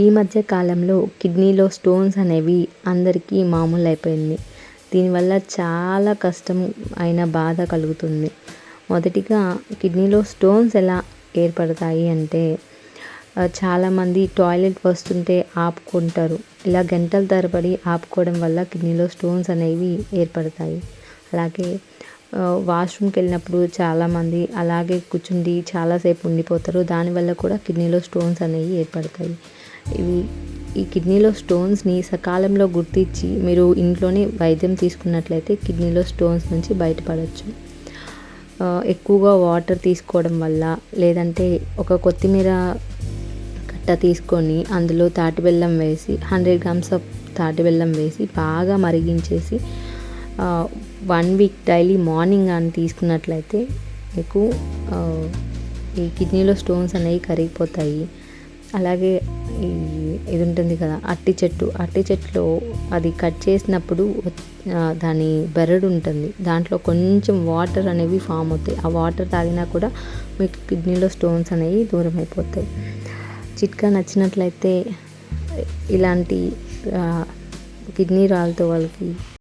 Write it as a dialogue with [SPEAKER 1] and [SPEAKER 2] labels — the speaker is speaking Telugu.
[SPEAKER 1] ఈ మధ్య కాలంలో కిడ్నీలో స్టోన్స్ అనేవి అందరికీ మామూలు అయిపోయింది దీనివల్ల చాలా కష్టం అయిన బాధ కలుగుతుంది. మొదటిగా కిడ్నీలో స్టోన్స్ ఎలా ఏర్పడతాయి అంటే చాలామంది టాయిలెట్ వస్తుంటే ఆపుకుంటారు. ఇలా గంటల తరబడి ఆపుకోవడం వల్ల కిడ్నీలో స్టోన్స్ అనేవి ఏర్పడతాయి. అలాగే వాష్రూమ్కి వెళ్ళినప్పుడు చాలామంది అలాగే కూర్చుండి చాలాసేపు ఉండిపోతారు. దానివల్ల కూడా కిడ్నీలో స్టోన్స్ అనేవి ఏర్పడతాయి. ఇవి ఈ కిడ్నీలో స్టోన్స్ని సకాలంలో గుర్తించి మీరు ఇంట్లోనే వైద్యం తీసుకున్నట్లయితే కిడ్నీలో స్టోన్స్ నుంచి బయటపడవచ్చు ఎక్కువగా వాటర్ తీసుకోవడం వల్ల లేదంటే ఒక కొత్తిమీర కట్ట తీసుకొని అందులో తాటి బెల్లం వేసి హండ్రెడ్ గ్రామ్స్ ఆఫ్ తాటి బెల్లం వేసి బాగా మరిగించేసి వన్ వీక్ డైలీ మార్నింగ్ అని తీసుకున్నట్లయితే మీకు ఈ కిడ్నీలో స్టోన్స్ అనేవి కరిగిపోతాయి. అలాగే ఇది ఉంటుంది కదా అట్టి చెట్టు. అట్టి చెట్టులో అది కట్ చేసినప్పుడు దాని బెరడు ఉంటుంది. దాంట్లో కొంచెం వాటర్ అనేవి ఫామ్ అవుతాయి. ఆ వాటర్ తాగినా కూడా మీకు కిడ్నీలో స్టోన్స్ అనేవి దూరం అయిపోతాయి. చిట్కా నచ్చినట్లయితే ఇలాంటి కిడ్నీ రాళ్ళతో వాళ్ళకి